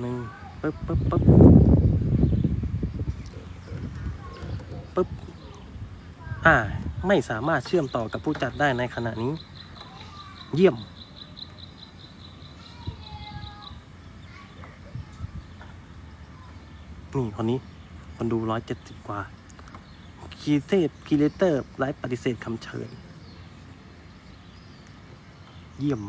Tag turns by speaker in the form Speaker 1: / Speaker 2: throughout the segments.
Speaker 1: หนึ่งปึ๊บปึ๊บปึ๊บปึ๊บอ่า ไม่สามารถเชื่อมต่อกับผู้จัดได้ในขณะนี้ เยี่ยม นี่คนนี้คนดูร้อยเจ็ดสิบกว่าคีเทพคีเลเตอร์ไลฟ์ปฏิเสธคำเชิญ เยี่ยม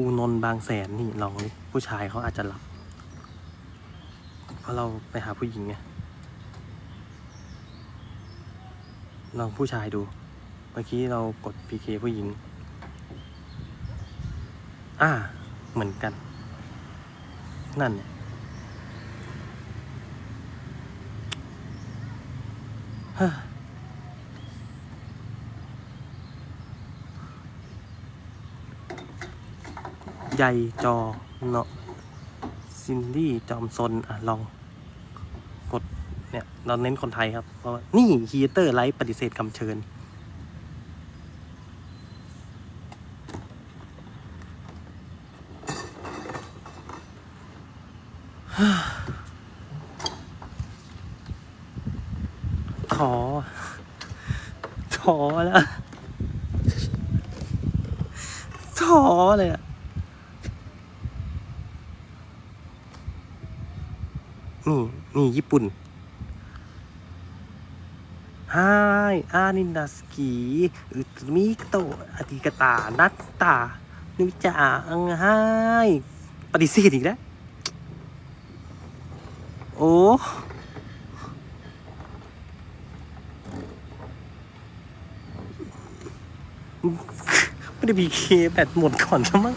Speaker 1: คูนนบางแสนนี่ลองดิผู้ชายเขาอาจจะหลับ เพราะเราไปหาผู้หญิงไงลองผู้ชายดู เมื่อกี้เรากด PK ผู้หญิง อ่า เหมือนกัน นั่นเนี่ยฮ่ ใหญ่จอเนาะซินดี้จอมซนอะลองกดเนี่ยเราเน้นคนไทยครับ เพราะว่านี่ฮีเตอร์ไลฟ์ปฏิเสธคำเชิญท้อท้อแล้วท้อเลยอะ นี่นี่ญี่ปุ่นไฮอานินดาสกีอุตมิโตะอาติกาตา นัตตานุจาอังไฮปฏิเสธอีกแล้ว โอ้ไม่ได้บีเคแบตหมดก่อนใช่มั้ง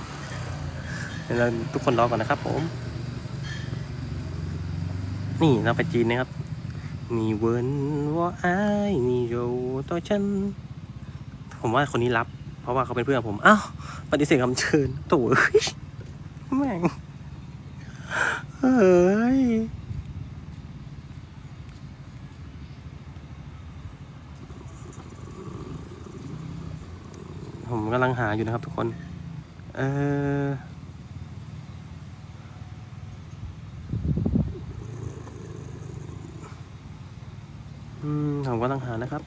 Speaker 1: เดี๋ยวเราทุกคนรอก่อนนะครับผม นี่เราไปจีนนะครับ มีเวิร์นว่าไอ้มีโยตัวฉัน ผมว่าคนนี้รับ เพราะว่าเขาเป็นเพื่อนผมอ้าวปฏิเสธคำเชิญโถ่เอ้ยแม่งเฮ้ยผมกำลังหาอยู่นะครับทุกคน เออ อืมผมก็ต้องหานะครับ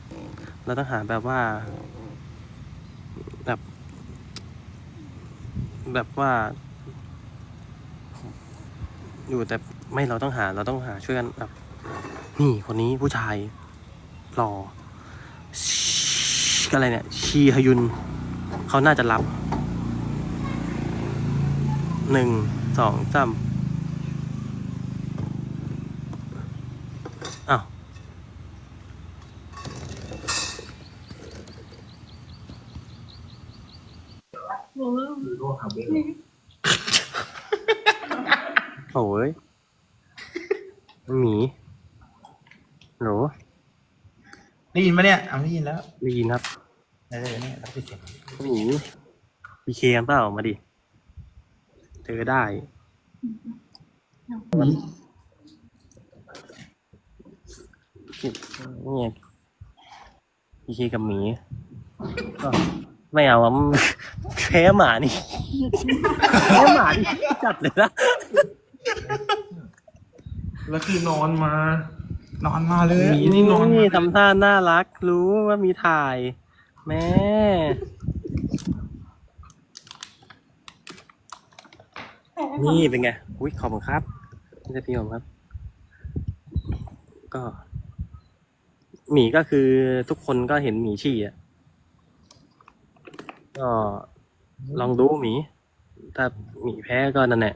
Speaker 1: เราต้องหาแบบว่า แบบ แบบว่า อยู่แต่ไม่เราต้องหาเราต้องหาช่วยกันแบบ นี่คนนี้ผู้ชายหล่ออะไรเนี่ย ชีฮยุน เขาน่าจะรับหนึ่งสองสาม โอ้ยหมีโหล
Speaker 2: ได้ยินปะเนี่ยเอาได้ยินแล้ว
Speaker 1: ได้ยินครับ
Speaker 2: เออเนี่ยรับผิดเสียง
Speaker 1: หมีพีเคกันเปล่ามาดิเธอได้เนี่ยพีเคกับหมีก็ ไม่เอาอะแพ้หมานี่ แพ้หมานี่จัดเลยนะ
Speaker 3: แล้วคือนอนมา
Speaker 2: นอนมาเลย
Speaker 3: หมีนี่นอน
Speaker 1: นี่ทำท่าน่ารัก รู้ว่ามีถ่าย แม่ นี่เป็นไง อุ้ยขอบคุณครับนี่จะพี่ผมครับ ก็ หมีก็คือทุกคนก็เห็นหมีฉี่อะ ก็ลองดูหมี ถ้าหมีแพ้ก็นั่นแหละ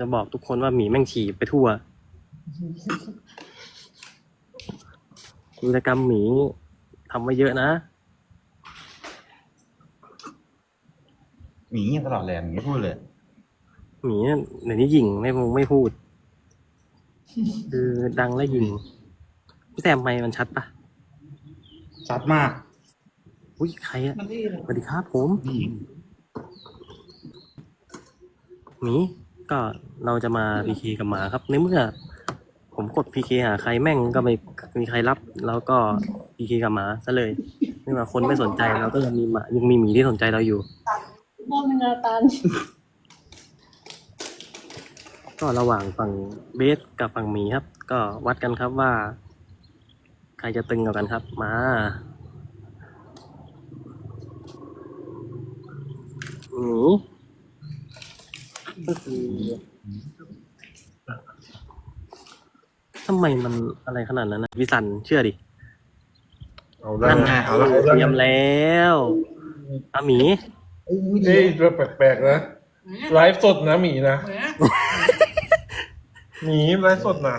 Speaker 1: จะบอกทุกคนว่าหมีแม่งฉี่ไปทั่วกิจกรรมหมีทำไว้เยอะนะ
Speaker 2: หมีเงียบตลอดเลยหมีไม่พูดเลย
Speaker 1: หมีเนี่ยเดี๋ยวนี้หยิงไม่ไม่พูด คือดังและหยิงพี่แซมไม่มันชัดปะ
Speaker 2: ชัดมาก
Speaker 1: อุ้ยใครอะสวัสดีครับผม
Speaker 2: นี่
Speaker 1: หมีก็เราจะมาพีเคกับหมาครับ ในเมื่อผผมกดพีเคหาใครแม่งก็ไม่มีใครรับ แล้วก็พีเคกับหมาซะเลยไม่ว่าคนไม่สนใจเราก็ยังมีหมายังมีหมีที่สนใจเราอยู่
Speaker 4: รอบนึงอะตัน
Speaker 1: ก็ระหว่างฝั่งเบสกับฝั่งหมีครับ ก็วัดกันครับว่า ใครจะตึงกว่ากันครับ มา หมีก็คือทำไมมันอะไรขนาดนั้นนะวิสันเชื่อดิ
Speaker 3: เอาละ
Speaker 1: นั่นไง
Speaker 3: เอาละ
Speaker 1: เตรียมแล้วอาหมี
Speaker 2: เอ้ยไม่ดี
Speaker 3: เฮ้ยเรื่องแปลกๆนะไลฟ์สดนะหมีนะหมีไลฟ์สดนะ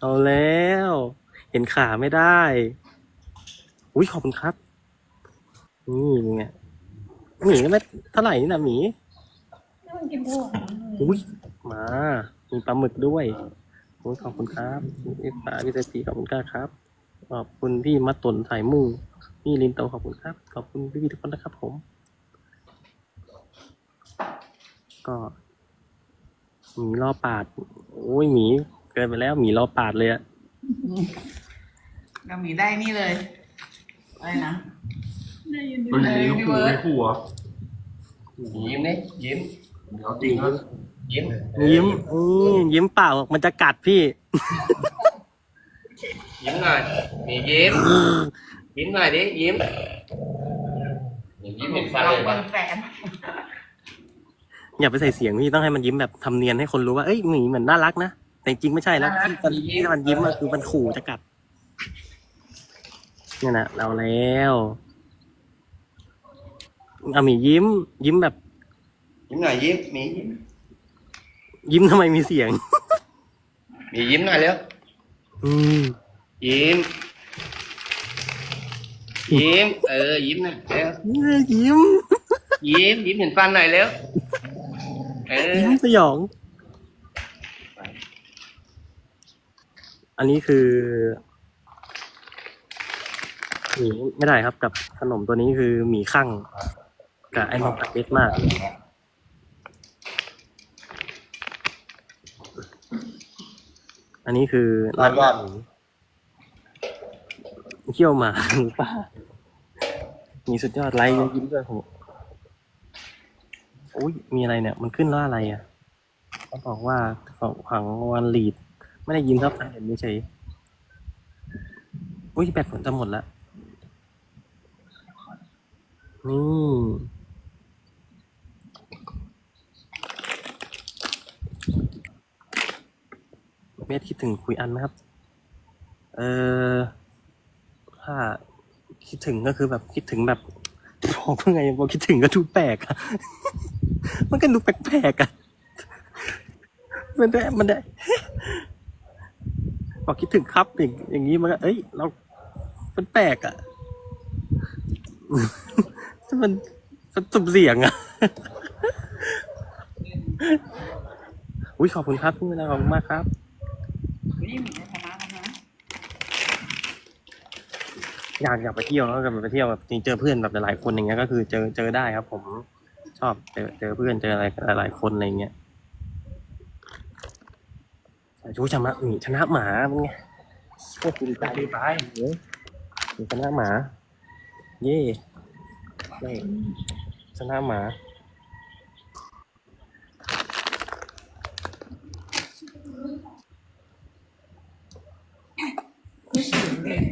Speaker 1: เอาแล้ว เห็นขาไม่ได้ อุ้ยขอบคุณครับ นี่ไงหมีก็ไม่เท่าไหร่นี่นะหมี
Speaker 4: นี่มันกินทั่ว
Speaker 1: อุ้ยมา มีปลาหมึกด้วยโอ้ยขอบคุณครับพี่ปลาพี่เตปีขอบคุณก้าครับ ขอบคุณพี่มัดตนสายมูพี่ลินโตขอบคุณครับ ขอบคุณพี่ๆทุกคนนะครับผม ก็หมีล่อปาด โอ้ยหมีเกินไปแล้วหมีล่อปาดเลยอะ
Speaker 5: เรามีได้นี่เลยอะไรนะ
Speaker 4: ได้ยินดี
Speaker 3: เฮ้ยมีลูกขู่มีขู่เหรอ
Speaker 6: ยิ้มดิยิ้ม
Speaker 3: เดี๋ยวจริงนะ
Speaker 6: ยิ้ม
Speaker 1: ยิ้มอืมยิ้มเปล่ามันจะกัดพี่
Speaker 6: ยิ้มหน่อยมียิ้ม ยิ้มหน่อยดิยิ้มยิ้มเห็นฟัน
Speaker 5: เรา
Speaker 6: เลย
Speaker 5: เป็
Speaker 6: วะ
Speaker 5: นแฟน
Speaker 1: อย่าไปใส่เสียงพี่ต้องให้มันยิ้มแบบทำเนียนให้คนรู้ว่าเอ้ยหมีเหมือนน่ารักนะแต่จริงๆไม่ใช่แล้วที่มันที่มันยิ้มอะคือมันขู่จะกัดเนี่ยนะเราแล้ว เอาหมียิ้ม ยิ้มแบบ
Speaker 6: ยิ้มหน่อยยิ้มมียิ้ม
Speaker 1: ยิ้มทำไมมีเสียง
Speaker 6: มียิ้มหน่อยเร็ว
Speaker 1: อืม
Speaker 6: ยิ้ม ยิ้ม เออ ยิ้มหน่อยเร็ว
Speaker 1: ยิ้ม
Speaker 6: ยิ้ม ยิ้มเห็นฟันหน่อยเร็วเออ
Speaker 1: ยิ้มสยอง อันนี้คือหมีไม่ได้ครับกับขนมตัวนี้คือหมีข้าง กับไอ้นกกระเด็ดมาก อันนี้คือนักล่าหมีเขี้ยวหมาหรือป่ามีสุดยอดไลค์ยิ้มด้วยผมอุ้ยมีอะไรเนี่ย มันขึ้นว่าอะไรอะเขาบอกว่าของของวันลีด ไม่ได้ยินครับฟังเห็นเฉยอุ้ยแบตผมจะหมดแล้วนี่ เมธคิดถึงคุยอันไหมครับ เออถ้าคิดถึงก็คือแบบคิดถึงแบบบอกว่าไงบอกคิดถึงก็ดูแปลกอะมันก็ดูแปลกๆอะมันได้มันได้บอกคิดถึงครับอย่างอย่างนี้มันก็ เอ้ย เรา มันแปลกอะมันมันสุ่มเสียงอะอุ้ยขอบคุณครับพี่เวลาขอบคุณมากครับ
Speaker 5: นี่มีจะชนะแล้วนะ
Speaker 1: อยากอยากไปเที่ยวแล้วกันไปเที่ยวแบบจริงเจอเพื่อนแบบหลายๆคนอย่างเงี้ยก็คือเจอเจอได้ครับ ผมชอบเจอเจอเพื่อนเจออะไรหลายๆคนอะไรเงี้ยชูชนะหมีชนะหมาเป็นไงโคตรดีใจดีไปเฮ้ยชนะหมา เย่ไม่ชนะหมา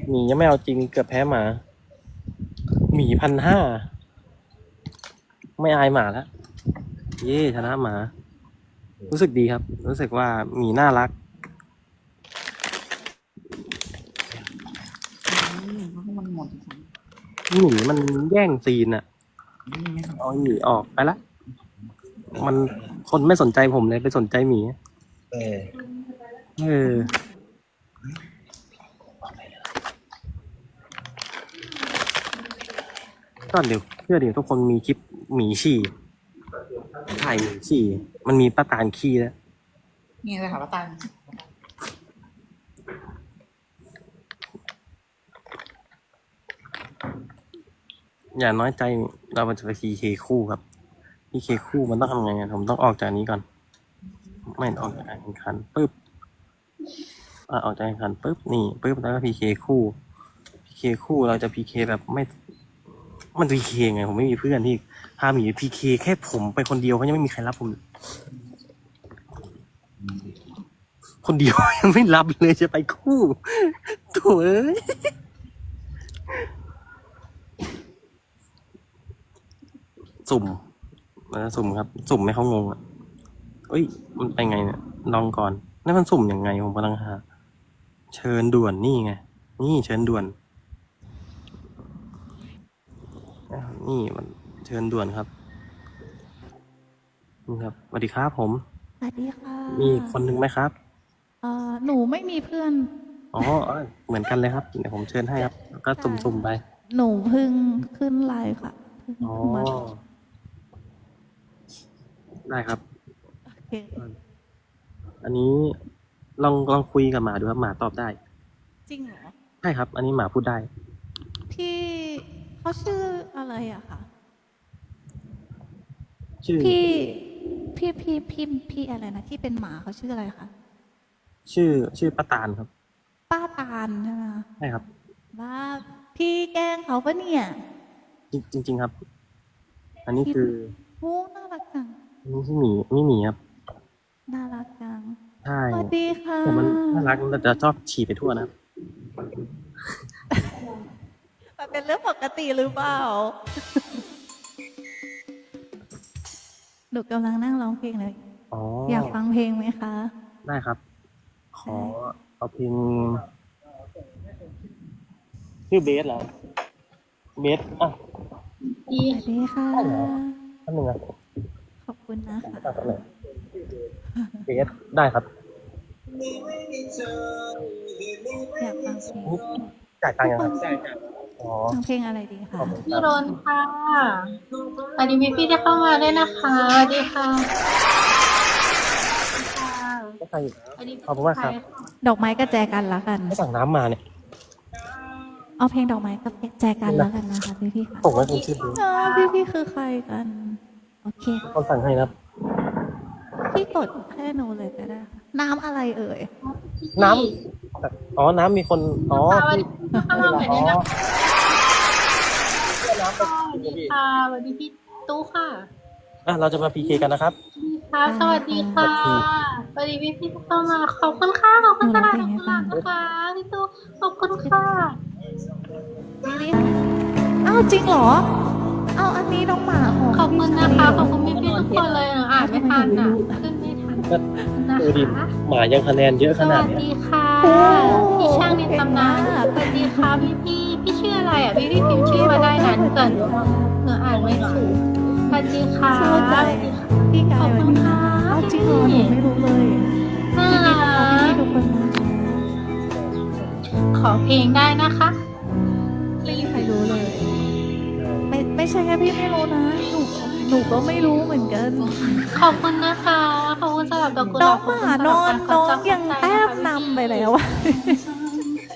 Speaker 1: หมียังไม่เอาจริงเกือบแพ้หมา หมีพันห้า ไม่อายหมาแล้ว เย่ชนะหมา รู้สึกดีครับ รู้สึกว่าหมีน่ารัก
Speaker 5: อืมเพราะว่ามันหมดจริง
Speaker 1: หมีมันแย่งซีนอะเอาหมีออกไปละ มันคนไม่สนใจผมเลยไปสนใจหมี
Speaker 2: เออ
Speaker 1: เออ ก็เดี๋ยวเพื่อเดี๋ยวทุกคนมีคลิปหมีฉี่ถ่ายหมีฉี่มันมีป้าตาลขี้แล้ว
Speaker 5: ๆนี่เลยค่ะป้าตัน
Speaker 1: อย่าน้อยใจเรามันจะไปพีเคคู่ครับพีเคคู่มันต้องทำไงอะผมต้องออกจากนี้ก่อน ไม่ออกจากการแข่งขันปุ๊บอะออกจากการแข่งขันปุ๊บนี่ปุ๊บแล้วก็พีเคคู่พีเคคู่เราจะพีเคแบบไม่ มันพีเคไง ผมไม่มีเพื่อนที่พาหมีพีเคแค่ผมไปคนเดียวเขายังไม่มีใครรับผม คนเดียวยังไม่รับเลยจะไปคู่โถ่เอ้ยสุ่มมันะสุ่มครับ สุ่มให้เขางงอะเอ้ย มันไปไงเนี่ยลองก่อนนั่นมันสุ่มยังไงผมกำลังหาเชิญด่วนนี่ไง นี่เชิญด่วนอ่า นี่มันเชิญด่วนครับนี่ครับสวัสดีครับผม
Speaker 7: สวัสดีค่ะ
Speaker 1: มีคนหนึ่งไหมครับ
Speaker 7: เอ่อหนูไม่มีเพื่อน
Speaker 1: อ๋อเอ้ยเหมือนกันเลยครับ เดี๋ยวผมเชิญให้ครับแล้วก็สุ่มๆไป
Speaker 7: หนูเพิ่งขึ้นไลน์ค่ะเพิ่ง
Speaker 1: อ๋อ
Speaker 7: มา
Speaker 1: ได้ครับ
Speaker 7: โอเค
Speaker 1: อันนี้ลองลองคุยกับหมาดูครับหมาตอบได้
Speaker 7: จริงเหรอ
Speaker 1: ใช่ครับ อันนี้หมาพูดได้
Speaker 7: พี่ เขาชื่ออะไรอะคะ
Speaker 1: ชื่อ
Speaker 7: พี่พี่พี่พี่พี่อะไรนะที่เป็นหมาเขาชื่ออะไรคะ
Speaker 1: ชื่อชื่อป้าตาลครับ
Speaker 7: ป้าตาลใช่ไหมคะ
Speaker 1: ใช่ครับ
Speaker 7: ว่าพี่แกล้งเขาปะเนี่ย
Speaker 1: จริงจริง ๆ ครับ อันนี้คือ
Speaker 7: โอ้น่ารักจัง
Speaker 1: อันนี้ที่หมีนี่หมีครับ
Speaker 7: น่ารักจัง
Speaker 1: ใช่
Speaker 7: สวัสดีค่ะ
Speaker 1: แต่มันน่ารักมันจะชอบฉี่ไปทั่วนะครับ
Speaker 7: มันเป็นเรื่องปกติหรือเปล่า หนูกำลังนั่งร้องเพลงเลย
Speaker 1: อ๋อ
Speaker 7: อ
Speaker 1: อ
Speaker 7: ยากฟังเพลงไหมคะ
Speaker 1: ได้ครับ ขอเอาเพลงชื่อเบสเหรอเบสอะ
Speaker 4: ดี
Speaker 7: สวัสดีค่ะ
Speaker 1: ท่านหนึ่งอะ
Speaker 7: ขอบคุณนะคะ
Speaker 1: ตัดกันเลยเบสได้ครับ
Speaker 7: อยากฟังเพลง
Speaker 1: จ่ายตังค์ยังครับ อ๋อ
Speaker 7: ฟังเพลงอะไรดีคะ
Speaker 1: ขอบคุณค
Speaker 4: พี่
Speaker 1: รับ
Speaker 4: รนค่ะสวัสดีพี่พี่ๆที่เข้ามาด้วยนะคะสวัสดีค่ะ
Speaker 1: ก็ใส่
Speaker 4: สวัสดี
Speaker 1: ขอบคุณมากครับ
Speaker 7: ดอกไม้กับแจกันละกัน
Speaker 1: ไม่สั่งน้ำมาเนี่ย
Speaker 7: เอาเพลงดอกไม้กับแจกันละกันนะคะพี่พี่ๆค่ะ
Speaker 1: ผมว่าคุณชื่อเบส
Speaker 7: พี่พี่ๆคือใครกัน โอเค
Speaker 1: คนสั่งให้นะครับ
Speaker 7: พี่กดให้หนูเลยก็ได้ค่ะน้ำอะไรเอ่ย
Speaker 1: น้ำอ๋อ น้ำมีคน อ๋อ
Speaker 4: สวัส
Speaker 1: ที่
Speaker 4: ดีเข้ามาใหม่ด้วยนะ
Speaker 1: น้ำไป
Speaker 4: สวัส ดีค่ะสวัสดีพี่ตู้ค่ะ
Speaker 1: อะเราจะมาพีเคกันนะครับ
Speaker 4: ครับสวัสดีค่ะสวัสดีพี่พี่ๆที่เข้ามาขอบคุณค่ะขอบคุณค่ะขอบคุณค่ะนะคะพี่ตู้ขอบคุณค่ะ
Speaker 7: พี่พี่อ้าวจริงเหรอเอาอันนี้น้องหมาของ
Speaker 4: ขอบคุณนะคะขอบคุณพี่พี่ๆทุกคนเลยหนูอ่านไม่ทันอะขึ้นไม่ทัน
Speaker 1: ก็
Speaker 4: นะ
Speaker 1: ดูดิ
Speaker 4: คะ
Speaker 1: หมายังคะแนนเยอะ
Speaker 4: ส
Speaker 1: ขนา
Speaker 4: วั
Speaker 1: ด
Speaker 4: ส
Speaker 1: เนี้ย
Speaker 4: ดีค่ะพี่ช่างในตำนานสวัสดีค่ะพี่พี่พี่ชื่ออะไรอะพี่พี่พิมพ์ชื่อมาได้ นะหนูเกิดหนูหนูอ่านไม่ถูกสวัสดีค่ะ
Speaker 7: เศร้าใจพี่กาย
Speaker 4: ขอบคุณค่ะ
Speaker 7: จริงเหรอหนูไม่รู้เลย
Speaker 4: น่ารักขอเพลงได้นะคะ
Speaker 7: ไม่มีใครรู้เลย ไม่ไม่ใช่แค่พี่ไม่รู้นะหนูหนูก็ไม่รู้เหมือนกัน
Speaker 4: ขอบคุณนะคะขอบคุณสำหรับดอกกุหลา
Speaker 7: บง
Speaker 4: ขอบ
Speaker 7: หมาน
Speaker 4: รับ
Speaker 7: อนน้องยังแต้มนำไปแล้ว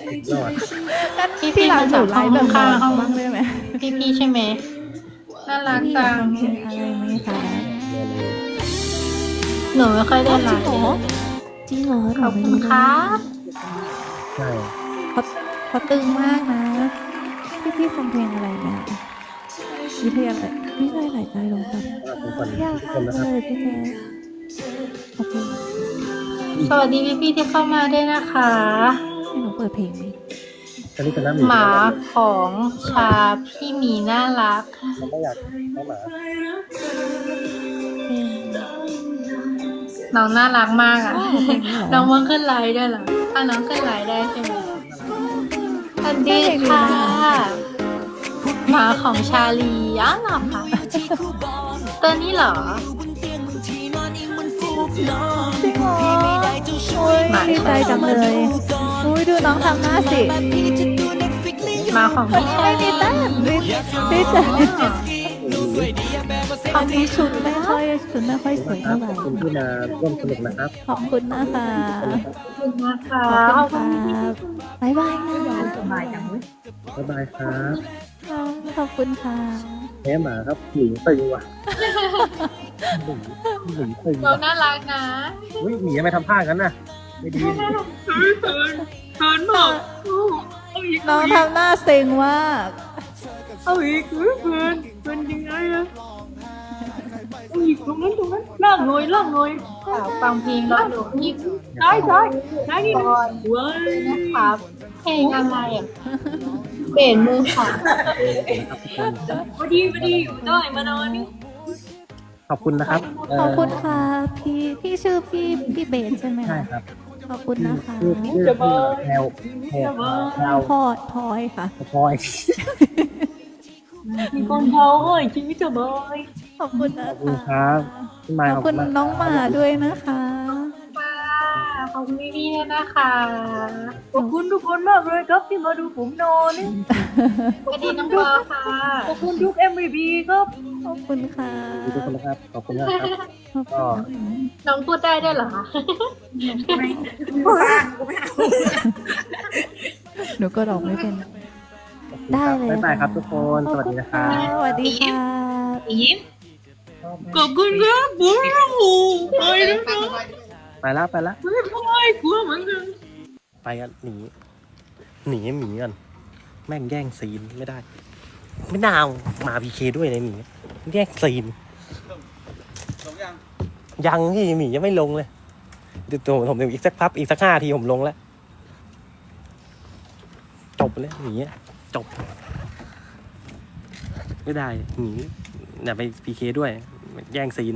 Speaker 7: อะ
Speaker 1: ยอด
Speaker 7: งั้นพี่หลังหนูไลฟ์แบบน้องบ้างได้ไหม
Speaker 4: พี่พี่ใช่ไหมน่ารัก
Speaker 7: พี่อยา
Speaker 4: จั
Speaker 7: ก
Speaker 4: ง
Speaker 7: ฟังเพลงอะไรไหมคะ
Speaker 4: หนูไม่ค่อยได้
Speaker 7: จ
Speaker 4: ไล
Speaker 7: ริง
Speaker 4: ฟ์
Speaker 7: เหรอจริงเหรอ
Speaker 4: ขอบคุณค่ะ
Speaker 1: ใช่
Speaker 7: เขาเขาตึงมากนะ พี่พี่ฟังเพลงอะไรเนี่ยวิทยาอะไรวิทยาไหนใจลงกัน
Speaker 1: ทุกคน
Speaker 7: ยาก
Speaker 1: ทุก
Speaker 7: มา
Speaker 1: คนนะครับ
Speaker 7: กเลยพี่แจ๊ขอบคุณ
Speaker 4: สวัสดีพี่พี่ๆที่เข้ามาด้วยนะคะ
Speaker 7: ให้หนู เปิดเพลงไหม
Speaker 1: อันนี้คือน้ำหมี
Speaker 4: หมาของชาพี่หมีน่ารัก
Speaker 1: เราไม่อยากให้หมา
Speaker 7: เพลง
Speaker 4: น้องน่ารักมากอะ
Speaker 7: เพลงนี้เหรอ
Speaker 4: น้องว่าขึ้นไลน์ด้วยเหรอถ้าน้องขึ้นไลน์ได้ใช่ไหมสวัสดีค่ะ หมาของชาลีอ๋อเหรอคะตัวนี้เหรอ
Speaker 7: จริงเหรอโอ้ยดีใจจังเลย อุ้ยดูน้องทำหน้าสิ
Speaker 4: หมาของพี่ชา
Speaker 7: ไม่
Speaker 4: ลี
Speaker 7: มีแต้มดีใจอันนี้ชุดไม่ค่อยชุดไม่ค่อยสวย
Speaker 1: ครั
Speaker 7: เท่า
Speaker 1: บ
Speaker 7: ไหร่
Speaker 1: ขอบคุณที่มาร่วมสนุกนะครับ
Speaker 7: ขอบคุณนะคะ
Speaker 4: ขอบคุณนะคะ
Speaker 7: ขอบคุณครับบ๊ายบายนะ
Speaker 5: สบายจังเว้ย
Speaker 1: บ๊ายบายครับ
Speaker 7: ขอบคุณค่ะ
Speaker 1: แพ้หมาครับหมีตึงว่ะหมีหมีตึง
Speaker 4: เราน่ารักนะ
Speaker 1: อุ้ยหมีทำไมทำท่ากันน่ะ ไม่ดี
Speaker 5: เกินมาก
Speaker 7: น้องทำหน้าเซ็งมาก
Speaker 5: เอาอีกเพื่อนเพื่อนยังไงอะเอาอีกตรงนั้นตรงนั้นล่างหน่อยล่างหน่อย
Speaker 4: ฝากฟังเพลงเราดูนี่
Speaker 5: ได้ได้ได้นี่
Speaker 4: ก่อน
Speaker 5: เว้ย
Speaker 4: นะครับเพลงอะไรอะเปลี่ยนมือค่ะ
Speaker 5: พอดีพอดีอยู่ได้มานอนนี่
Speaker 1: ขอบคุณนะครับเข
Speaker 7: อบคุณค่ะ พี่ พี่ชื่อพี่ พี่เบสใช่ไหม
Speaker 1: ใช่
Speaker 7: คะ
Speaker 1: ครับ
Speaker 7: ขอบคุณนะคะ
Speaker 1: ชื่อชื่อแพลวแพลวแพลว
Speaker 7: พอดพลอยค่ะ
Speaker 1: พลอย
Speaker 5: มีคนเขาเอ้ยชีวิตจะบอย
Speaker 7: ขอบคุณนะ
Speaker 1: ขอบคุณ
Speaker 7: คะ
Speaker 1: รับพี่มาย
Speaker 7: ขอบคุณน้องหมาด้วยนะคะ
Speaker 4: ขอบคุณพี่ๆด้วยนะคะ
Speaker 5: ขอบคุณทุกคนมากเลยครับที่มาดูผมนอนนี่
Speaker 4: สวัสดีน้องปอค่ะ
Speaker 5: ขอบคุณทุก MVP ครับ
Speaker 7: ขอบคุณค่ะ
Speaker 1: ขอบคุณทุกคนนะครับ ขอบคุณมากครับ
Speaker 7: ขอบ
Speaker 1: ก็
Speaker 7: คุณ
Speaker 4: น้องพูดได้ด้วยเหรอคะ
Speaker 7: หนูก็ดอกไม่เป็น ได้เลย
Speaker 1: บ๊ายบายครับทุกคน สวัสดีนะครับ
Speaker 7: สวัสดีค่ะ
Speaker 5: ยิ้มขอบคุณครับบุ้งไปแล้วนะ
Speaker 1: ไปแล้ว
Speaker 5: กลัวเหมือนกัน
Speaker 1: ไปกันหนีหนีหมีกันแม่งแย่งซีนไม่ได้ ไม่น่าเอามาพีเคด้วยเลยหมีแย่งซีนยังพี่หมียังไม่ลงเลยเดี๋ยวตัวผมเดี๋ยวอีกสักพับอีกสักห้าทีผมลงแล้วจบเลยหมีอะจบ ไม่ได้หมีอย่าไปพีเคด้วย แย่งซีน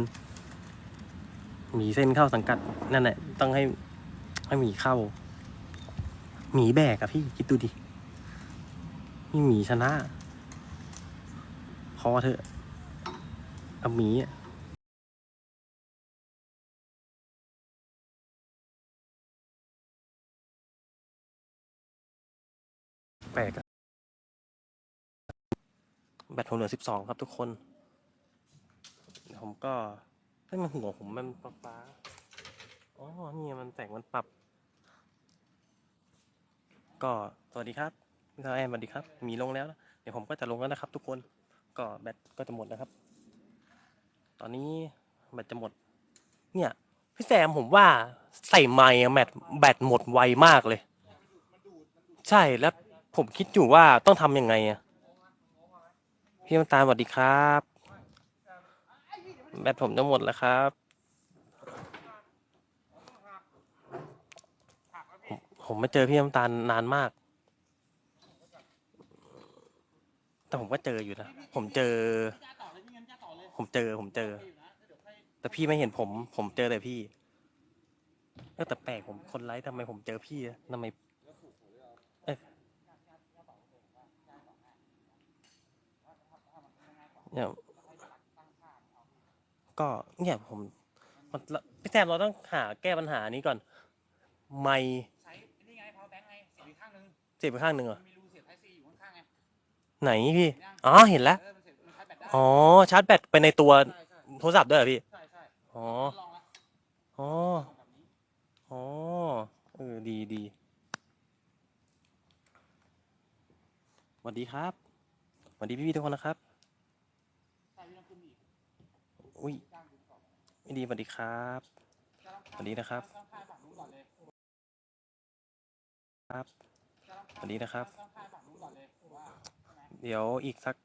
Speaker 1: หมีเส้นเข้าสังกัดนั่นแหละต้องให้ ให้หมีเข้า หมีแบกอะพี่คิดดูดินี่หมีชนะ พอเถอะเอาหมีอะแปลกแบตผมเหลือสิบสองครับทุกคนเดี๋ยวผมก็ให้มันหัวผมมันปฟ้าอ๋อนี่มันแต่งมันปรับ ก็สวัสดีครับพี่ทาวแอนสวัสดีครับ มีลงแล้ว เดี๋ยวผมก็จะลงแล้วนะครับ ทุกคน ก็แบตก็จะหมดนะครับ ตอนนี้แบตจะหมด เนี่ย พี่แซมผมว่าใส่ไมค์แบตแบตหมดไวมากเลย ใช่แล้วผมคิดอยู่ว่าต้องทำยังไงอะพี่น้ำตาลสวัสดีครับ แบตผมจะหมดแล้วครับ ผมมไม่เจอพี่น้ำตาลนานมาก แต่ผมก็เจออยู่นะ ผมเจอ ผมเจอ ผมเจอ แต่พี่ไม่เห็นผม ผมเจอแต่พี่เออแต่แปลกผมคนไลฟ์ทำไมผมเจอพี่อะทำไมเอ้ยเนี่ยก็เนี่ยผมมันพี่แซมเราต้องหาแก้ปัญหานี้ก่อน ไม่
Speaker 6: เสียบ
Speaker 1: ไปข้างหนึ่งเหรอ
Speaker 6: มันมีรูเสียบ type C อยู่ข้างๆไง
Speaker 1: ไหนพี่ อ๋อ เห็นแล้ว
Speaker 6: เออมันเสียบมันชาร์จแบตได้
Speaker 1: อ๋อ ชาร์จแบตไปในตัว
Speaker 6: ใช่ใช่
Speaker 1: โทรศัพท์ด้วยเหรอพี่
Speaker 6: ใช่ใช่
Speaker 1: อ๋อ
Speaker 6: ลองละ
Speaker 1: อ๋อ
Speaker 6: แบบนี้
Speaker 1: อ๋อ เออ ดีดีสวัสดีครับสวัสดีพี่ๆทุกคนนะครับ
Speaker 6: ใส่วิลำพึมอีก
Speaker 1: อุ้ยไม่ดีสวัสดีครับ สวัสดีนะครับ
Speaker 6: ต้องค่ายฝั่งนู้นก่อนเลย
Speaker 1: ครับส วัสดีนะครับ
Speaker 6: เดี๋
Speaker 1: ยวอีกสัก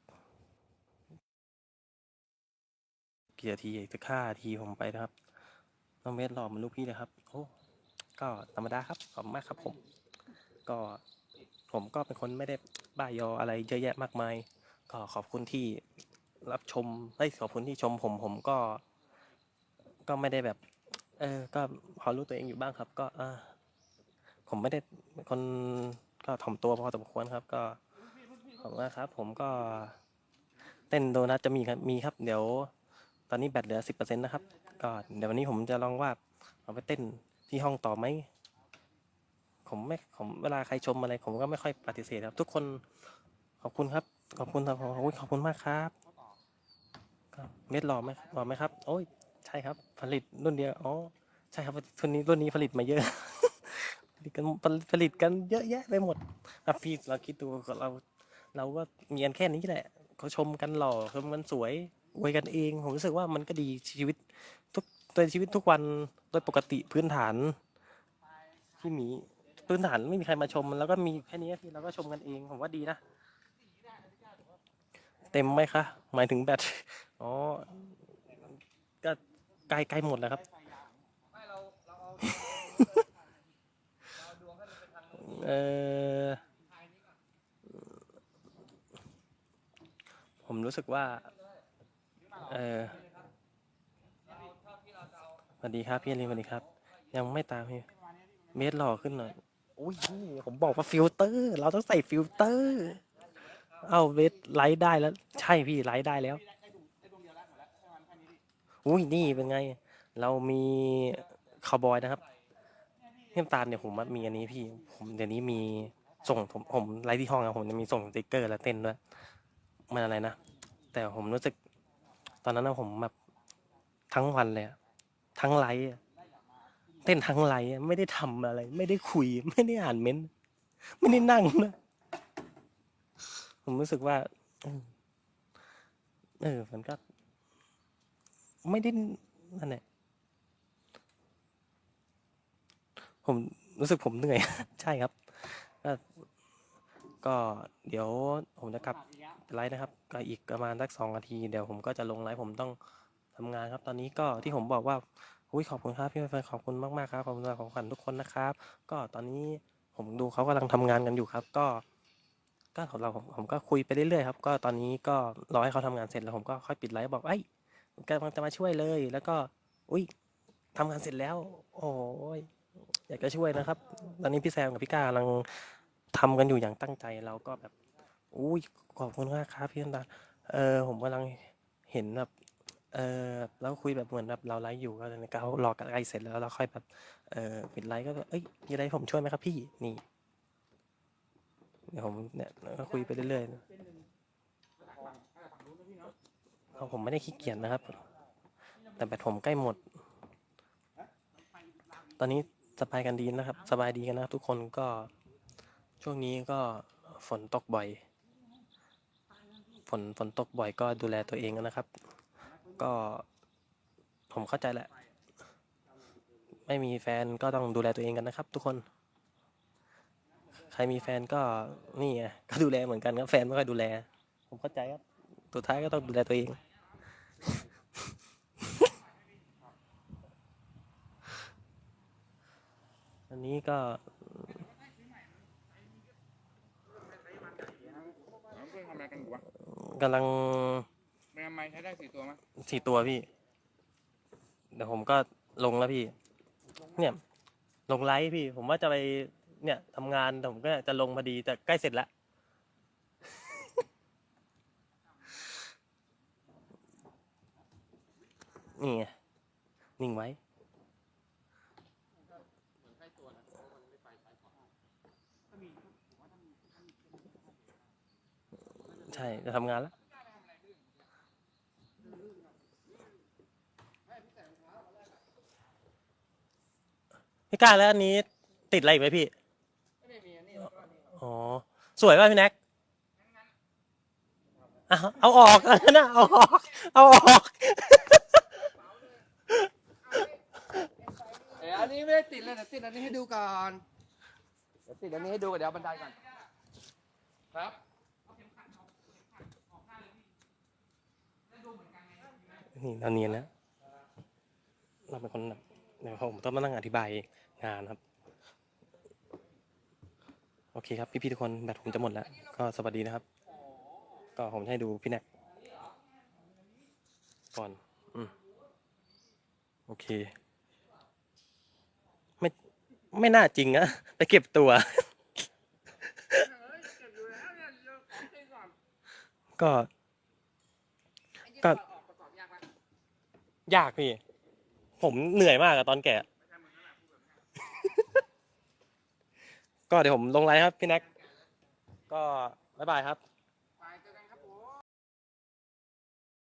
Speaker 1: กี่นาทีอีกสักห้าทีผมไปนะครับ น้องเมสหล่อมันลูกพี่เลยครับ โอ้ก็ธรรมดาครับขอบคุณมากครับ ผม ก็ผมก็เป็นคนไม่ได้บ้ายออะไรเยอะแยะมากมาย ก็ขอบคุณที่รับชมเฮ้ยขอบคุณที่ชมผมผมก็ ก็ไม่ได้แบบ เออ ก็พอรู้ตัวเองอยู่บ้างครับ ก็อ่าผมไม่ได้คน ก็ถ่อมตัวพอสมควรครับ ก็ขอบคุณมากครับ ผมก็เต้นโดนัทจะมีครับมีครับ เดี๋ยว ตอนนี้แบตเหลือสิบเปอร์เซ็นต์นะครับ ก็เดี๋ยววันนี้ผมจะลองว่าเอาไปเต้นที่ห้องต่อไหมผมไม่ผมเวลาใครชมอะไร ผมก็ไม่ค่อยปฏิเสธครับ ทุกคนขอบคุณครับ ขอบคุณครับขอบคุณขอบคุณมากครับเม็ดหล่อไหมหล่อไหมครับ โอ้ยใช่ครับ ผลิตรุ่นเดียวอ๋อใช่ครับรุ่นนี้รุ่นนี้ผลิตมาเยอะ ตกันผลิตกันเยอะแยะไปหมดอะพี่เราคิดดูเราเราก็มีกันแค่นี้แหละเขาชมกันหล่อชมกันสวยอวยกันเอง ผมรู้สึกว่ามันก็ดีชีวิตทุกโดยชีวิตทุกวันโดยปกติพื้นฐานที่มีพื้นฐานไม่มีใครมาชม แล้วก็มีแค่นี้พี่เราก็ชมกันเองผมว่าดีนะเต็มไหมคะหมายถึงแบตอ๋อก็ใกล้ใกล้หมดแล้วครับ เออผมรู้สึกว่า เออสวัสดีครับพี่อลินสวัสดีครับ ยังไม่ตามพี่ เมตรหล่อขึ้นหน่อยอุ้ยผมบอกว่าฟิลเตอร์ เราต้องใส่ฟิลเตอร์ เอาเวทไลท์ได้แล้ว ใช่พี่ไลท์ได้แล้ว อุ้ยนี่เป็นไง เรามีคาวบอยนะครับ เทียมตาลเนี่ยผมมีอันนี้พี่ ผมเดี๋ยวนี้มีส่งผมผมไลฟ์ที่ห้องอะผมจะมีส่งสติ๊กเกอร์แล้วเต้นด้วยมันอะไรนะแต่ผมรู้สึก ตอนนั้นนะผมแบบทั้งวันเลยอะทั้งไลฟ์อะเต้นทั้งไลฟ์อะไม่ได้ทำอะไร ไม่ได้คุย ไม่ได้อ่านเม้นต์ไม่ได้นั่งนะผมรู้สึกว่าเออเออมันก็ ไม่ได้นั่นแหละ ผมรู้สึกผมเหนื่อย ใช่ครับก็ก็เดี๋ยวผมจะกลับไลฟ์นะครับก็อีกประมาณสักสองนาที เดี๋ยวผมก็จะลงไลฟ์ผมต้องทำงานครับ ตอนนี้ก็ที่ผมบอกว่าอุ้ยขอบคุณครับพี่แฟนขอบคุณมากๆครับขอบคุณของขวัญทุกคนนะครับ ก็ตอนนี้ผมดูเขากำลังทำงานกันอยู่ครับ ก็ก็เราผมก็คุยไปเรื่อยๆครับ ก็ตอนนี้ก็รอให้เขาทำงานเสร็จแล้วผมก็ค่อยปิดไลฟ์บอกไอ้กำลังจะมาช่วยเลย แล้วก็ อุ้ยทำงานเสร็จแล้ว โอ้ย อยากจะช่วยนะครับ ตอนนี้พี่แซมกับพี่ก้ากำลังทำกันอยู่อย่างตั้งใจเราก็แบบอุ้ยขอบคุณมากครับพี่นันดาเออผมกำลังเห็นแบบเออแล้วคุยแบบเหมือนแบบเราไลฟ์อยู่ก็เลยเขารอกันใกล้เสร็จแล้วเราค่อยแบบเออปิดไลฟ์ก็แบบเอ้ยมีอะไรผมช่วยไหมครับ พี่นี่เดี๋ยวผมเนี่ยก็คุยไปเรื่อยๆเพราผมไม่ได้ขี้เกียจนะครับ แต่แบตผมใกล้หมด ตอนนี้ สบายกันดีนะครับ สบายดีกันนะทุกคนก็ช่วงนี้ก็ฝนตกบ่อย ฝนฝนตกบ่อยก็ดูแลตัวเองนะครับ ก็ผมเข้าใจแหละ ไม่มีแฟนก็ต้องดูแลตัวเองกันนะครับ ทุกคน ใครมีแฟนก็นี่ไงก็ดูแลเหมือนกันครับแฟนไม่ค่อยดูแล ผมเข้าใจครับสุดท้ายก็ต้องดูแลตัวเอง อันนี้ก็
Speaker 2: เพื่อนทำอะไรกันอยู่วะ
Speaker 1: กำลัง
Speaker 2: แม่ไม้ใช้ได้สี่ตัวไหม
Speaker 1: สี่ตัวพี่ เดี๋ยวผมก็ลงแล้วพี่ เนี่ย ลงไลฟ์พี่ ผมว่าจะไปเนี่ยทำงานแต่ผมก็จะลงพอดีแต่ใกล้เสร็จแล้วนี่ไงนิ่งไว้ ใช่ จะทำงานแล้วพี่กล้าแล้วอันนี้ติดอะไรอีกไหมพี่ อ๋อ สวยป่ะพี่แน็กเอาเอาออกอันนั้นนะเอาออก เอาออก
Speaker 6: เอ้ยอันนี้ไม่ได้ติดเลยเดี๋ยวติดอันนี้ให้ดูก่อน เดี๋ยวติดอันนี้ให้ดูก่อนเดี๋ยวเอาบันไดก่อน ครับ
Speaker 1: นี่เราเนียนนะเราเป็นคนแบบเดี๋ยวผมต้องมานั่งอธิบายงานครับ โอเคครับ พี่ๆทุกคนแบตผมจะหมดแล้ว ก็สวัสดีนะครับ ก็ผมให้ดูพี่แน็กก่อนอืมโอเค ไม่ไม่น่าจริงอะไปเก็บตัวก็ก็ ยากพี่ ผมเหนื่อยมากอะตอนแกะ ก็เดี๋ยวผมลงไลน์ครับพี่แน็กก็บ๊ายบายครับ